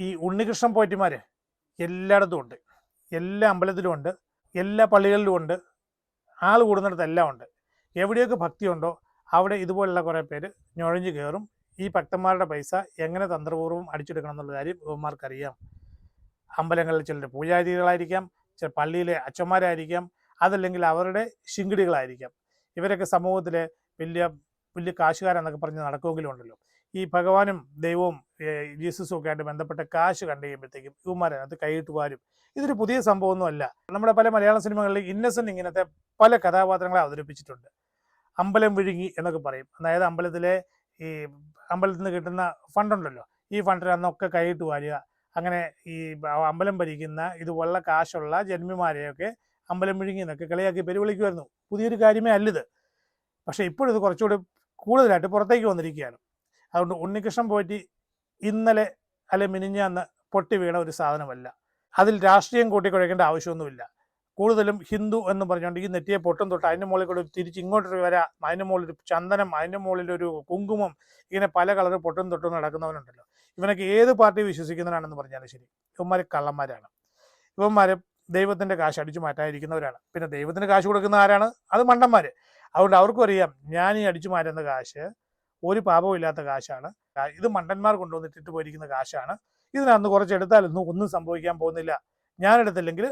ഈ ഉണ്ണികൃഷ്ണൻ പോറ്റിമാർ എല്ലായിടത്തും ഉണ്ട്. എല്ലാ അമ്പലത്തിലും ഉണ്ട്. എല്ലാ പള്ളികളിലും ഉണ്ട്. ആൾ കൂടുന്നിടത്തെല്ലാം ഉണ്ട്. എവിടെയൊക്കെ ഭക്തിയുണ്ടോ അവിടെ ഇതുപോലുള്ള കുറേ പേര് ഞൊഴഞ്ഞു കയറും ഈ ഭക്തന്മാരുടെ പൈസ എങ്ങനെ തന്ത്രപൂർവം അടിച്ചെടുക്കണം എന്നുള്ള കാര്യം ഇവന്മാർക്കറിയാം. അമ്പലങ്ങളിൽ ചിലർ പൂജാരികളായിരിക്കാം ചില പള്ളിയിലെ അച്ഛന്മാരായിരിക്കാം അതല്ലെങ്കിൽ അവരുടെ ശിങ്കിടികളായിരിക്കാം. ഇവരൊക്കെ സമൂഹത്തിലെ വലിയ വലിയ കാശുകാരെന്നൊക്കെ പറഞ്ഞ് നടക്കുമെങ്കിലും ഉണ്ടല്ലോ. ഈ ഭഗവാനും ദൈവവും ജീസസും ഒക്കെ ആയിട്ട് ബന്ധപ്പെട്ട കാശ് കണ്ടു കഴിയുമ്പോഴത്തേക്കും ഇവന്മാരതിനകത്ത് കൈയിട്ട് വാരും. ഇതൊരു പുതിയ സംഭവമൊന്നുമല്ല. നമ്മുടെ പല മലയാള സിനിമകളിൽ ഇന്നസെന്റ് ഇങ്ങനത്തെ പല കഥാപാത്രങ്ങളെ അവതരിപ്പിച്ചിട്ടുണ്ട്. അമ്പലം വിഴുങ്ങി എന്നൊക്കെ പറയും. അതായത് അമ്പലത്തിലെ ഈ അമ്പലത്തിൽ നിന്ന് കിട്ടുന്ന ഫണ്ടുണ്ടല്ലോ. ഈ ഫണ്ടിൽ അന്നൊക്കെ കൈയിട്ട് വാരുക. അങ്ങനെ ഈ അമ്പലം ഭരിക്കുന്ന ഇതുപോലുള്ള കാശുള്ള ജന്മിമാരെയൊക്കെ അമ്പലം വിഴുങ്ങി എന്നൊക്കെ കളിയാക്കി പെരുവിളിക്കുമായിരുന്നു. പുതിയൊരു കാര്യമേ അല്ലിത്. പക്ഷേ ഇപ്പോഴിത് കുറച്ചുകൂടി കൂടുതലായിട്ട് പുറത്തേക്ക് വന്നിരിക്കുകയാണ്. അതുകൊണ്ട് ഉണ്ണികൃഷ്ണൻ പോറ്റി ഇന്നലെ അല്ലെ മിനിഞ്ഞാന്ന് പൊട്ടി വീണ ഒരു സാധനമല്ല. അതിൽ രാഷ്ട്രീയം കൂട്ടിക്കുഴയ്ക്കേണ്ട ആവശ്യമൊന്നുമില്ല. കൂടുതലും ഹിന്ദു എന്ന് പറഞ്ഞുകൊണ്ട് ഈ നെറ്റിയെ പൊട്ടും തൊട്ട് അതിന്റെ മുകളിൽ കൂടെ തിരിച്ച് ഇങ്ങോട്ടൊരു വര അതിന്റെ മുകളിൽ ചന്ദനം അതിന്റെ ഒരു കുങ്കുമം ഇങ്ങനെ പല കളർ പൊട്ടും തൊട്ടും നടക്കുന്നവനുണ്ടല്ലോ ഇവനൊക്കെ ഏത് പാർട്ടി വിശ്വസിക്കുന്നവനാണെന്ന് പറഞ്ഞാലും ശരി. ഇവന്മാർ കള്ളന്മാരാണ്. ഇവന്മാർ ദൈവത്തിന്റെ കാശ് അടിച്ചു മാറ്റാതിരിക്കുന്നവരാണ്. പിന്നെ ദൈവത്തിന് കാശ് കൊടുക്കുന്ന ആരാണ്? അത് മണ്ടന്മാർ അതുകൊണ്ട് അവർക്കും അറിയാം ഞാൻ ഈ അടിച്ചു മാറ്റുന്ന കാശ് ഒരു പാപവും ഇല്ലാത്ത കാശാണ്. ഇത് മണ്ടന്മാർ കൊണ്ടുവന്നിട്ടിട്ട് പോയിരിക്കുന്ന കാശാണ്. ഇതിനകത്ത് കുറച്ച് എടുത്താലൊന്നും ഒന്നും സംഭവിക്കാൻ പോകുന്നില്ല. ഞാൻ എടുത്തില്ലെങ്കിൽ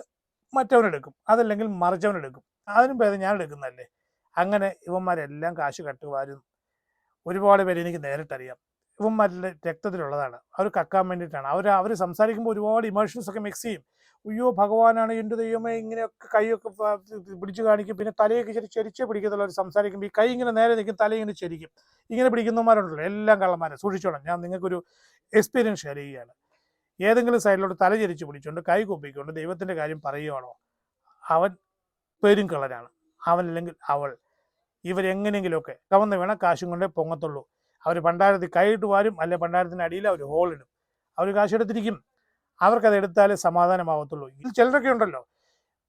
മറ്റവനെടുക്കും അതല്ലെങ്കിൽ മറിച്ചവനെടുക്കും അതിനും ഭേദം ഞാൻ എടുക്കുന്നതല്ലേ? അങ്ങനെ ഇവന്മാരെല്ലാം കാശ് കട്ടുവാരും. ഒരുപാട് പേര് എനിക്ക് നേരിട്ടറിയാം. ഇവന്മാരുടെ രക്തത്തിലുള്ളതാണ്. അവർ കക്കാൻ വേണ്ടിയിട്ടാണ്. അവർ അവർ സംസാരിക്കുമ്പോൾ ഒരുപാട് ഇമോഷൻസ് ഒക്കെ മിക്സ് ചെയ്യും. അയ്യോ ഭഗവാനാണ് എന്റെ ദൈവമേ ഇങ്ങനെയൊക്കെ കൈയൊക്കെ പിടിച്ചു കാണിക്കും. പിന്നെ തലയൊക്കെ ചെരി ചെരിച്ചേ പിടിക്കത്തുള്ള ഒരു സംസാരിക്കുമ്പോൾ ഈ കൈ ഇങ്ങനെ നേരെ നിൽക്കും തല ഇങ്ങനെ ചെരിക്കും. ഇങ്ങനെ പിടിക്കുന്നവന്മാരുണ്ടല്ലോ എല്ലാം കള്ളന്മാരെ. സൂക്ഷിച്ചോണം. ഞാൻ നിങ്ങൾക്കൊരു എക്സ്പീരിയൻസ് ഷെയർ ചെയ്യുകയാണ്. ഏതെങ്കിലും സൈഡിലോട്ട് തല ചെരിച്ച് പിടിച്ചുകൊണ്ട് കൈ കുപ്പിക്കൊണ്ട് ദൈവത്തിന്റെ കാര്യം പറയുകയാണോ അവൻ പേരും കളരാണ് അവൻ അല്ലെങ്കിൽ അവൾ. ഇവരെങ്ങനെയെങ്കിലുമൊക്കെ കവന്ന് വേണം കാശും കൊണ്ടേ പൊങ്ങത്തുള്ളൂ. അവർ ഭണ്ഡാരത്തിൽ കൈയിട്ട് വാരും അല്ലെ ഭണ്ഡാരത്തിന്റെ അടിയിൽ അവർ ഹോളിടും അവർ കാശെടുത്തിരിക്കും അവർക്കത് എടുത്താലേ സമാധാനമാവത്തുള്ളൂ. ഇത് ചിലരൊക്കെ ഉണ്ടല്ലോ.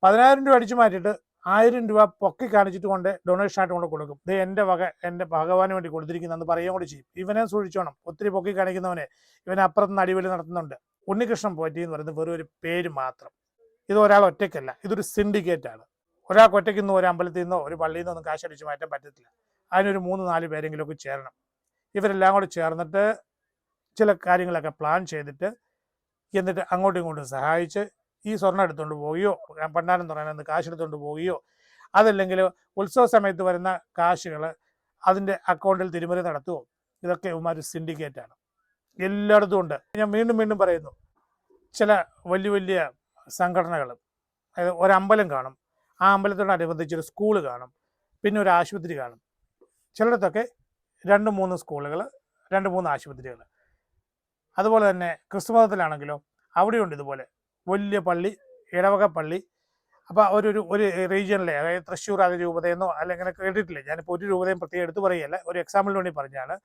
പതിനായിരം രൂപ അടിച്ചു മാറ്റിയിട്ട് ആയിരം രൂപ പൊക്കി കാണിച്ചിട്ട് കൊണ്ട് ഡൊണേഷൻ ആയിട്ട് കൊണ്ട് കൊടുക്കും. ഇത് എന്റെ വക എന്റെ ഭഗവാന് വേണ്ടി കൊടുത്തിരിക്കുന്നതെന്ന് പറയുകയും കൂടി ചെയ്യും. ഇവനെ സൂക്ഷിച്ചോണം. ഒത്തിരി പൊക്കി കാണിക്കുന്നവനെ ഇവനെ അപ്പുറത്തുനിന്ന് അടിവലി നടത്തുന്നുണ്ട്. ഉണ്ണികൃഷ്ണൻ പോറ്റി എന്ന് പറയുന്നത് വെറും ഒരു പേര് മാത്രം. ഇത് ഒരാൾ ഒറ്റയ്ക്കല്ല. ഇതൊരു സിൻഡിക്കേറ്റ് ആണ്. ഒരാൾക്ക് ഒറ്റയ്ക്ക് നിന്ന് ഒരു അമ്പലത്തിൽ നിന്നോ ഒരു പള്ളിയിൽ നിന്നോ ഒന്നും കാശ് അടിച്ച് മാറ്റാൻ പറ്റത്തില്ല. അതിനൊരു മൂന്ന് നാല് പേരെങ്കിലുമൊക്കെ ചേരണം. ഇവരെല്ലാം കൂടി ചേർന്നിട്ട് ചില കാര്യങ്ങളൊക്കെ പ്ലാൻ ചെയ്തിട്ട് എന്നിട്ട് അങ്ങോട്ടും ഇങ്ങോട്ടും സഹായിച്ച് ഈ സ്വർണം എടുത്തുകൊണ്ട് പോവുകയോ പണ്ടാരം തുറന്ന് കാശ് എടുത്തുകൊണ്ട് പോവുകയോ അതല്ലെങ്കിൽ ഉത്സവ സമയത്ത് വരുന്ന കാശുകൾ അതിന്റെ അക്കൗണ്ടിൽ തിരുമറി നടത്തുമോ ഇതൊക്കെ ഇവന്മാർ സിൻഡിക്കേറ്റ് ആണ്. എല്ലായിടത്തും ഉണ്ട്. ഞാൻ വീണ്ടും വീണ്ടും പറയുന്നു ചില വലിയ വലിയ സംഘടനകൾ അതായത് ഒരമ്പലം കാണും ആ അമ്പലത്തോടനുബന്ധിച്ച് ഒരു സ്കൂൾ കാണും പിന്നെ ഒരു ആശുപത്രി കാണും. ചിലയിടത്തൊക്കെ രണ്ട് മൂന്ന് സ്കൂളുകൾ രണ്ട് മൂന്ന് ആശുപത്രികൾ അതുപോലെ തന്നെ ക്രിസ്തു മതത്തിലാണെങ്കിലോ അവിടെയുണ്ട് ഇതുപോലെ. വലിയ പള്ളി ഇടവക പള്ളി. അപ്പോൾ ഒരു ഒരു റീജിയനിലെ അതായത് തൃശ്ശൂർ അതിരൂപതയെന്നോ അല്ലെങ്കിൽ അങ്ങനെ കേട്ടിട്ടില്ല? ഞാനിപ്പോൾ ഒരു രൂപതയും പ്രത്യേകം എടുത്തു പറയുകയല്ല. ഒരു എക്സാമ്പിളിന് വേണ്ടി പറഞ്ഞാണ്.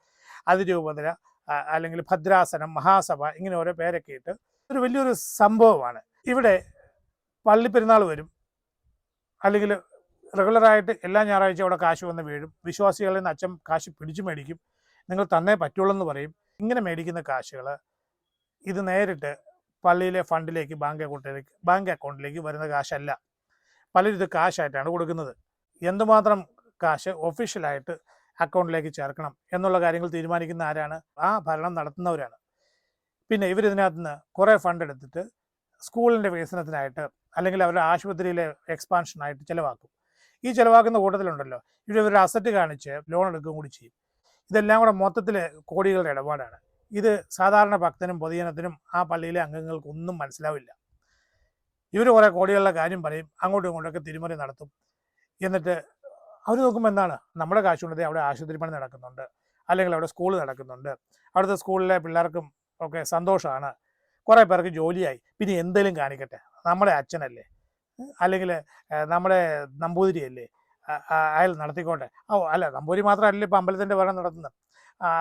അതിരൂപത ആ, അല്ലെങ്കിൽ ഭദ്രാസനം മഹാസഭ ഇങ്ങനെ ഓരോ പേരൊക്കെ ഇട്ട് ഒരു വലിയൊരു സംഭവമാണ്. ഇവിടെ പള്ളിപ്പെരുന്നാൾ വരും. അല്ലെങ്കിൽ റെഗുലറായിട്ട് എല്ലാ ഞായറാഴ്ച അവിടെ കാശ് വന്ന് വീഴും. വിശ്വാസികളിൽ നിന്ന് അച്ഛൻ കാശ് പിടിച്ചു മേടിക്കും. നിങ്ങൾ തന്നേ പറ്റുള്ളൂ എന്ന് പറയും. ഇങ്ങനെ മേടിക്കുന്ന കാശുകൾ ഇത് നേരിട്ട് പള്ളിയിലെ ഫണ്ടിലേക്ക് ബാങ്ക് അക്കൗണ്ടിലേക്ക് ബാങ്ക് അക്കൗണ്ടിലേക്ക് വരുന്ന കാശല്ല. പലരും ഇത് കാശായിട്ടാണ് കൊടുക്കുന്നത്. എന്തുമാത്രം കാശ് ഒഫീഷ്യലായിട്ട് അക്കൗണ്ടിലേക്ക് ചേർക്കണം എന്നുള്ള കാര്യങ്ങൾ തീരുമാനിക്കുന്ന ആരാണ്? ആ ഭരണം നടത്തുന്നവരാണ്. പിന്നെ ഇവരിതിനകത്ത് നിന്ന് കുറേ ഫണ്ട് എടുത്തിട്ട് സ്കൂളിന്റെ വികസനത്തിനായിട്ട് അല്ലെങ്കിൽ അവരുടെ ആശുപത്രിയിലെ എക്സ്പാൻഷനായിട്ട് ചിലവാക്കും. ഈ ചിലവാക്കുന്ന കൂട്ടത്തിലുണ്ടല്ലോ. ഇവർ ഇവരുടെ അസറ്റ് കാണിച്ച് ലോൺ എടുക്കുകയും കൂടി ചെയ്യും. ഇതെല്ലാം കൂടെ മൊത്തത്തിൽ കോടികളുടെ ഇടപാടാണ്. ഇത് സാധാരണ ഭക്തനും പൊതുജനത്തിനും ആ പള്ളിയിലെ അംഗങ്ങൾക്കൊന്നും മനസ്സിലാവില്ല. ഇവർ കുറേ കോടികളുടെ കാര്യം പറയും അങ്ങോട്ടും ഇങ്ങോട്ടൊക്കെ തിരിമറി നടത്തും. എന്നിട്ട് അവർ നോക്കുമ്പോൾ എന്താണ്? നമ്മുടെ കാശുകൊണ്ട് അവിടെ ആശുപത്രി പണി നടക്കുന്നുണ്ട് അല്ലെങ്കിൽ അവിടെ സ്കൂൾ നടക്കുന്നുണ്ട്. അവിടുത്തെ സ്കൂളിലെ പിള്ളേർക്കും ഒക്കെ സന്തോഷമാണ്. കുറേ പേർക്ക് ജോലിയായി. പിന്നെ എന്തെങ്കിലും കാണിക്കട്ടെ. നമ്മുടെ അച്ഛനല്ലേ? അല്ലെങ്കിൽ നമ്മുടെ നമ്പൂതിരിയല്ലേ? അയാൾ നടത്തിക്കോട്ടെ. ഓ അല്ല നമ്പൂരി മാത്രമല്ല ഇപ്പം അമ്പലത്തിന്റെ ഭരണം നടത്തുന്നത്.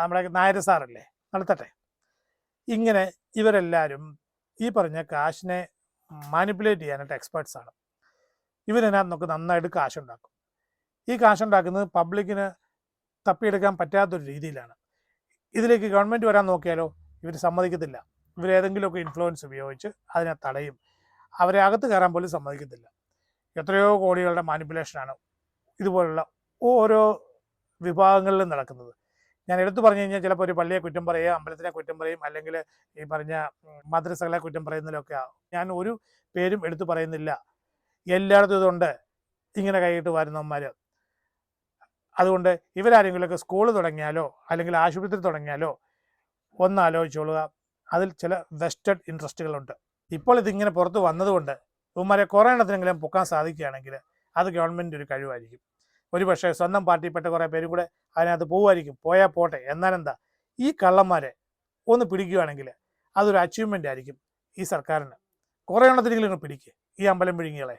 നമ്മുടെ നായർ സാറല്ലേ? നടത്തട്ടെ. ഇങ്ങനെ ഇവരെല്ലാവരും ഈ പറഞ്ഞ കാശിനെ മാനിപ്പുലേറ്റ് ചെയ്യാനായിട്ട് എക്സ്പേർട്സ് ആണ്. ഇവരിനകത്ത് നമുക്ക് നന്നായിട്ട് കാശുണ്ടാക്കും. ഈ കാശുണ്ടാക്കുന്നത് പബ്ലിക്കിന് തപ്പിയെടുക്കാൻ പറ്റാത്തൊരു രീതിയിലാണ്. ഇതിലേക്ക് ഗവൺമെന്റ് വരാൻ നോക്കിയാലോ? ഇവർ സമ്മതിക്കത്തില്ല. ഇവരേതെങ്കിലുമൊക്കെ ഇൻഫ്ലുവൻസ് ഉപയോഗിച്ച് അതിനെ തടയും. അവരെ അകത്ത് കയറാൻ പോലും സമ്മതിക്കത്തില്ല. എത്രയോ കോടികളുടെ മാനിപ്പുലേഷനാണ് ഇതുപോലുള്ള ഓരോ വിഭാഗങ്ങളിലും നടക്കുന്നത്. ഞാൻ എടുത്തു പറഞ്ഞു കഴിഞ്ഞാൽ ചിലപ്പോൾ ഒരു പള്ളിയെ കുറ്റം പറയുക അമ്പലത്തിനെ കുറ്റം പറയും അല്ലെങ്കിൽ ഈ പറഞ്ഞ മദ്രസകളെ കുറ്റം പറയുന്നതിലൊക്കെ ഞാൻ ഒരു പേരും എടുത്തു പറയുന്നില്ല. എല്ലായിടത്തും ഇതുണ്ട്. ഇങ്ങനെ കൈയിട്ട് വരുന്നവന്മാർ അതുകൊണ്ട് ഇവരാരെങ്കിലുമൊക്കെ സ്കൂൾ തുടങ്ങിയാലോ അല്ലെങ്കിൽ ആശുപത്രി തുടങ്ങിയാലോ ഒന്ന് ആലോചിച്ചോളുക. അതിൽ ചില വെസ്റ്റഡ് ഇൻട്രസ്റ്റുകളുണ്ട്. ഇപ്പോൾ ഇതിങ്ങനെ പുറത്ത് വന്നതുകൊണ്ട് ഇവന്മാരെ കുറേ എണ്ണത്തിനെങ്കിലും പൊക്കാൻ സാധിക്കുകയാണെങ്കിൽ അത് ഗവൺമെന്റ് ഒരു കഴിവായിരിക്കും. ഒരു പക്ഷേ സ്വന്തം പാർട്ടിയിൽപ്പെട്ട കുറേ പേരും കൂടെ അതിനകത്ത് പോകുമായിരിക്കും പോയാൽ പോട്ടെ. എന്നാലെന്താ ഈ കള്ളന്മാരെ ഒന്ന് പിടിക്കുകയാണെങ്കിൽ അതൊരു അച്ചീവ്മെന്റ് ആയിരിക്കും ഈ സർക്കാരിന്. കുറേ എണ്ണത്തിനെങ്കിലും പിടിക്കുക ഈ അമ്പലം പിഴുങ്ങികളെ